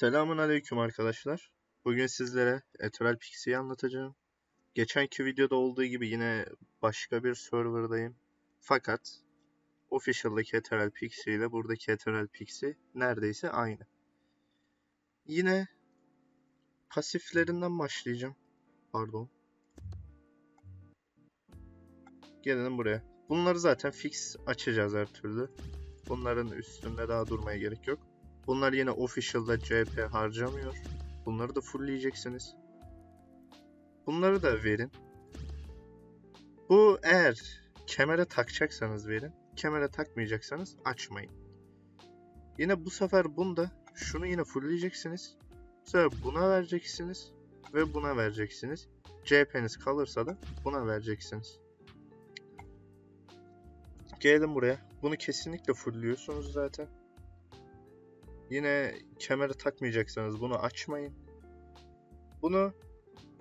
Selamun aleyküm arkadaşlar. Bugün sizlere Ethereal Pixie'yi anlatacağım. Geçenki videoda olduğu gibi yine başka bir serverdayım. Fakat Official'daki Ethereal Pixie ile buradaki Ethereal Pixie neredeyse aynı. Yine pasiflerinden başlayacağım. Pardon. Gelelim buraya. Bunları zaten fix açacağız her türlü. Bunların üstünde daha durmaya gerek yok. Bunlar yine official'da CP harcamıyor. Bunları da fullleyeceksiniz. Bunları da verin. Bu eğer kemere takacaksanız verin. Kemere takmayacaksanız açmayın. Yine bu sefer bunda şunu yine fullleyeceksiniz. Bu sefer buna vereceksiniz ve buna vereceksiniz. CHP'niz kalırsa da buna vereceksiniz. Gelin buraya. Bunu kesinlikle fullliyorsunuz zaten. Yine kemeri takmayacaksanız bunu açmayın. Bunu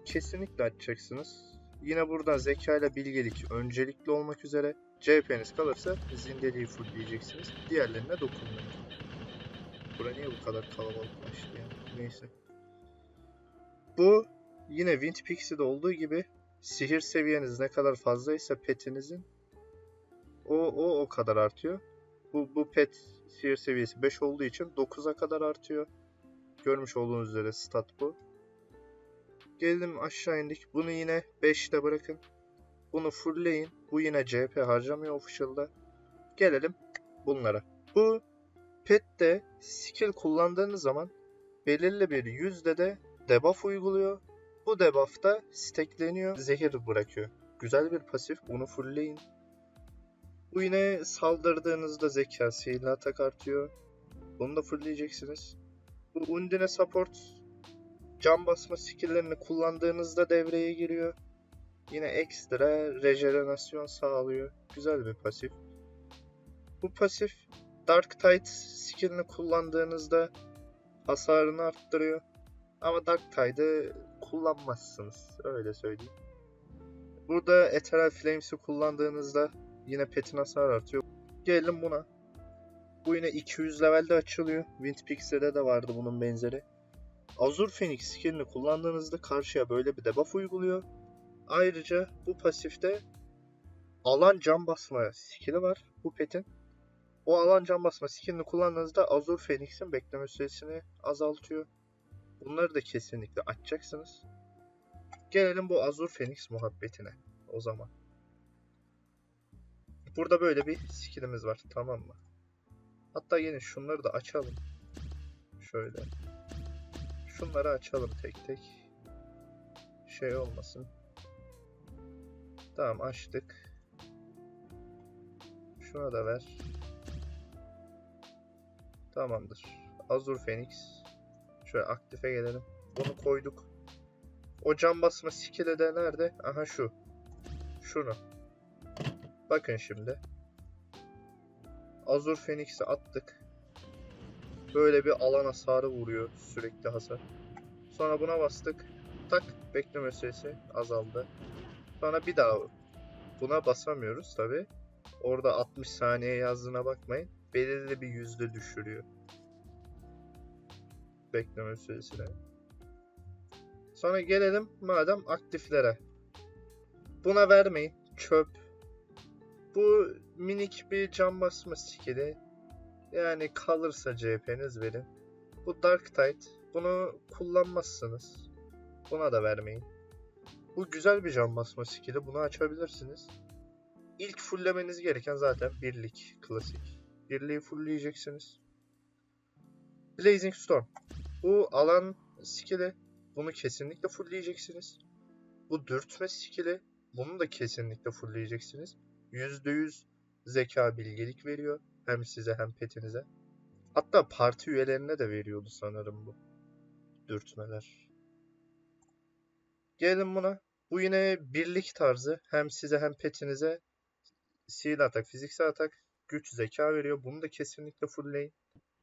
kesinlikle açacaksınız. Yine burada zeka ile bilgelik öncelikli olmak üzere CHP'niz kalırsa zindeliği fullleyeceksiniz. Diğerlerine dokunmayın. Bura niye bu kadar kalabalıklaştı ya? Neyse. Bu yine Wind Pixie'de olduğu gibi sihir seviyeniz ne kadar fazlaysa petinizin o, o o kadar artıyor. Bu, bu pet sihir seviyesi 5 olduğu için 9'a kadar artıyor. Görmüş olduğunuz üzere stat bu. Geldim aşağı indik. Bunu yine 5'te bırakın. Bunu fullleyin. Bu yine CHP harcamıyor official'da. Gelelim bunlara. Bu pet'te skill kullandığınız zaman belirli bir yüzde de debuff uyguluyor. Bu debuff da stackleniyor. Zehir bırakıyor. Güzel bir pasif. Bunu fullleyin. Bu yine saldırdığınızda zeka sihirli atak artıyor. Bunu da fullleyeceksiniz. Bu Undine support can basma skilllerini kullandığınızda devreye giriyor. Yine ekstra rejenerasyon sağlıyor. Güzel bir pasif. Bu pasif Dark Tide skillini kullandığınızda hasarını arttırıyor. Ama Dark Tide'ı kullanmazsınız. Öyle söyleyeyim. Burada Ethereal Flames'i kullandığınızda Yine petin hasar artıyor. Gelelim buna. Bu yine 200 levelde açılıyor. Wind Pixel'de de vardı bunun benzeri. Azur Phoenix skillini kullandığınızda karşıya böyle bir debuff uyguluyor. Ayrıca bu pasifte alan can basma skill'i var bu petin. O alan can basma skillini kullandığınızda Azur Phoenix'in bekleme süresini azaltıyor. Bunları da kesinlikle açacaksınız. Gelelim bu Azur Phoenix muhabbetine o zaman. Burada böyle bir skillimiz var tamam mı? Hatta yine şunları da açalım. Şöyle. Şunları açalım tek tek. Şey olmasın. Tamam açtık. Şuna da ver. Tamamdır. Azur Phoenix. Şöyle aktife gelelim. Bunu koyduk. O cam basma skill'i de nerede? Aha şu. Şunu. Bakın şimdi. Azur Phoenix'i attık. Böyle bir alan hasarı vuruyor sürekli hasar. Sonra buna bastık. Tak bekleme süresi azaldı. Sonra bir daha buna basamıyoruz tabi. Orada 60 saniye yazdığına bakmayın. Belirli bir yüzde düşürüyor. Bekleme süresine. Sonra gelelim madem aktiflere. Buna vermeyin. Çöp bu minik bir cam basma skill'i. Yani kalırsa CHP'niz verin. Bu Dark Tide. Bunu kullanmazsınız. Buna da vermeyin. Bu güzel bir cam basma skill'i. Bunu açabilirsiniz. İlk fulllemeniz gereken zaten birlik. Klasik. Birliği fullleyeceksiniz. Blazing Storm. Bu alan skill'i. Bunu kesinlikle fullleyeceksiniz. Bu dürtme skill'i. Bunu da kesinlikle fullleyeceksiniz. %100 zeka bilgelik veriyor. Hem size hem petinize. Hatta parti üyelerine de veriyordu sanırım bu. Dürtmeler. Gelin buna. Bu yine birlik tarzı. Hem size hem petinize sihirli atak, fiziksel atak, güç, zeka veriyor. Bunu da kesinlikle fullleyin.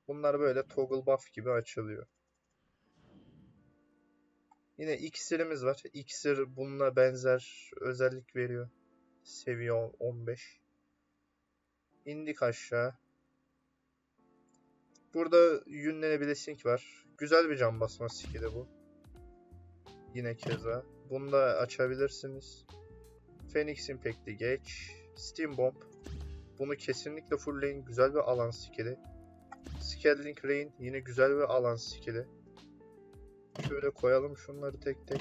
Bunlar böyle toggle buff gibi açılıyor. Yine iksirimiz var. İksir bununla benzer özellik veriyor. Seviye 15. İndik aşağı. Burada yünlenebilir var. Güzel bir cam basma skill'i bu. Yine keza. Bunu da açabilirsiniz. Phoenix Impact'i geç. Steam Bomb. Bunu kesinlikle fullleyin. Güzel bir alan skill'i. Scaling Rain yine güzel bir alan skill'i. Şöyle koyalım şunları tek tek.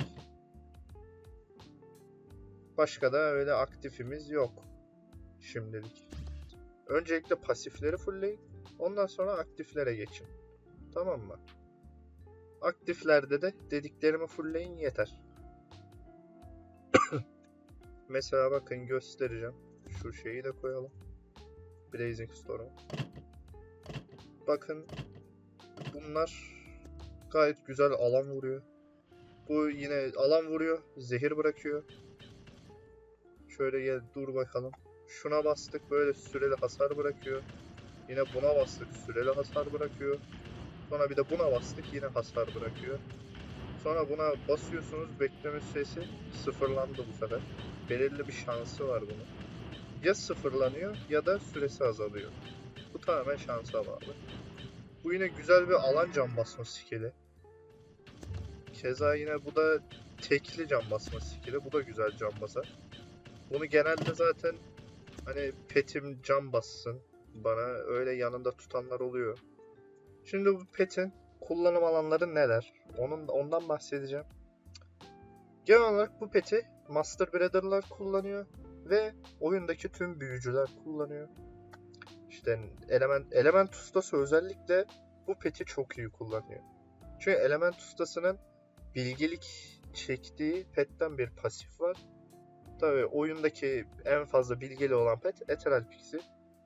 Başka da öyle aktifimiz yok. Şimdilik. Öncelikle pasifleri fullleyin. Ondan sonra aktiflere geçin. Tamam mı? Aktiflerde de dediklerimi fullleyin yeter. Mesela bakın göstereceğim. Şu şeyi de koyalım. Blazing Storm. Bakın bunlar gayet güzel alan vuruyor. Bu yine alan vuruyor, zehir bırakıyor. Şöyle gel dur bakalım. Şuna bastık böyle süreli hasar bırakıyor. Yine buna bastık süreli hasar bırakıyor. Sonra bir de buna bastık yine hasar bırakıyor. Sonra buna basıyorsunuz bekleme süresi sıfırlandı bu sefer. Belirli bir şansı var bunun. Ya sıfırlanıyor ya da süresi azalıyor. Bu tamamen şansa bağlı. Bu yine güzel bir alan cam basma skili. Keza yine bu da tekli cam basma skili. Bu da güzel cam basar. Bunu genelde zaten hani petim cam bassın bana öyle yanında tutanlar oluyor. Şimdi bu petin kullanım alanları neler? Onun ondan bahsedeceğim. Genel olarak bu peti Master Brother'lar kullanıyor ve oyundaki tüm büyücüler kullanıyor. İşte element element ustası özellikle bu peti çok iyi kullanıyor. Çünkü element ustasının bilgelik çektiği petten bir pasif var. Tabi oyundaki en fazla bilgili olan pet Ethereal Pixie.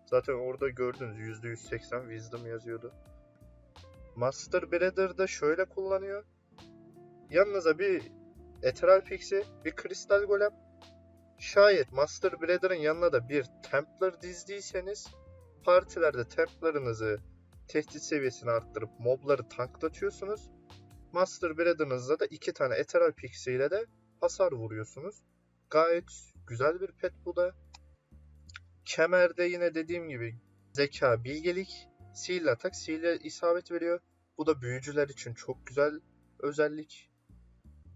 Zaten orada gördünüz %180 Wisdom yazıyordu. Master Brother'da şöyle kullanıyor. Yanınıza bir Ethereal Pixie, bir Kristal Golem. Şayet Master Brother'ın yanına da bir Templar dizdiyseniz partilerde Templar'ınızı tehdit seviyesini arttırıp mobları tanklatıyorsunuz. Master Brother'ınızda da iki tane Ethereal Pixie ile de hasar vuruyorsunuz. Gayet güzel bir pet bu da. Kemerde yine dediğim gibi zeka, bilgelik, sil atak, sihirle isabet veriyor. Bu da büyücüler için çok güzel özellik.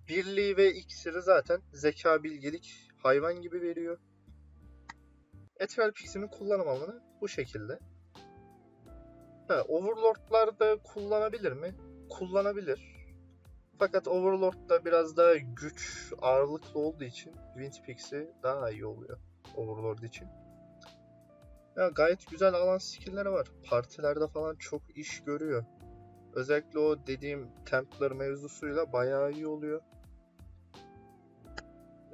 Birliği ve iksiri zaten zeka, bilgelik hayvan gibi veriyor. Ethereal Pixie'nin kullanım alanı bu şekilde. Ha, Overlord'lar da kullanabilir mi? Kullanabilir. Fakat Overlord'da biraz daha güç ağırlıklı olduğu için Wind Pixie daha iyi oluyor Overlord için. Ya gayet güzel alan skill'leri var. Partilerde falan çok iş görüyor. Özellikle o dediğim Templar mevzusuyla bayağı iyi oluyor.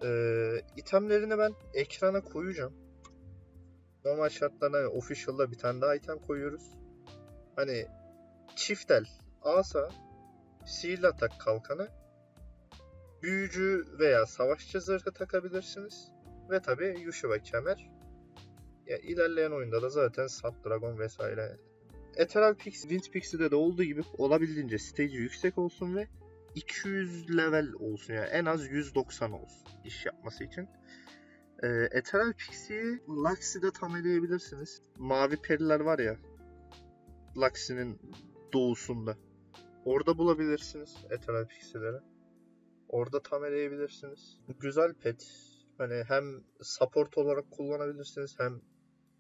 Ee, itemlerini ben ekrana koyacağım. Normal şartlarda hani official'da bir tane daha item koyuyoruz. Hani çiftel, asa, sihirli atak kalkanı, büyücü veya savaşçı zırhı takabilirsiniz. Ve tabi Yushiba kemer. Ya ilerleyen oyunda da zaten Sand Dragon vesaire. Ethereal Pix, Wind Pixie'de de olduğu gibi olabildiğince stage yüksek olsun ve 200 level olsun yani en az 190 olsun iş yapması için. Ee, Ethereal Pixie'yi Luxie'de tam eleyebilirsiniz. Mavi periler var ya Luxie'nin doğusunda. Orada bulabilirsiniz Ethereal Pixie'leri. Orada tam eleyebilirsiniz. Güzel pet. Hani hem support olarak kullanabilirsiniz hem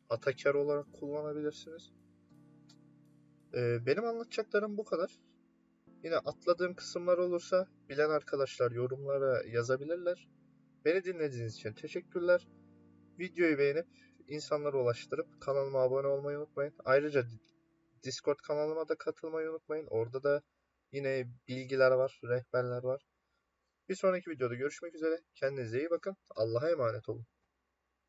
atakar olarak kullanabilirsiniz. Ee, benim anlatacaklarım bu kadar. Yine atladığım kısımlar olursa bilen arkadaşlar yorumlara yazabilirler. Beni dinlediğiniz için teşekkürler. Videoyu beğenip insanlara ulaştırıp kanalıma abone olmayı unutmayın. Ayrıca Discord kanalıma da katılmayı unutmayın. Orada da yine bilgiler var, rehberler var. Bir sonraki videoda görüşmek üzere. Kendinize iyi bakın. Allah'a emanet olun.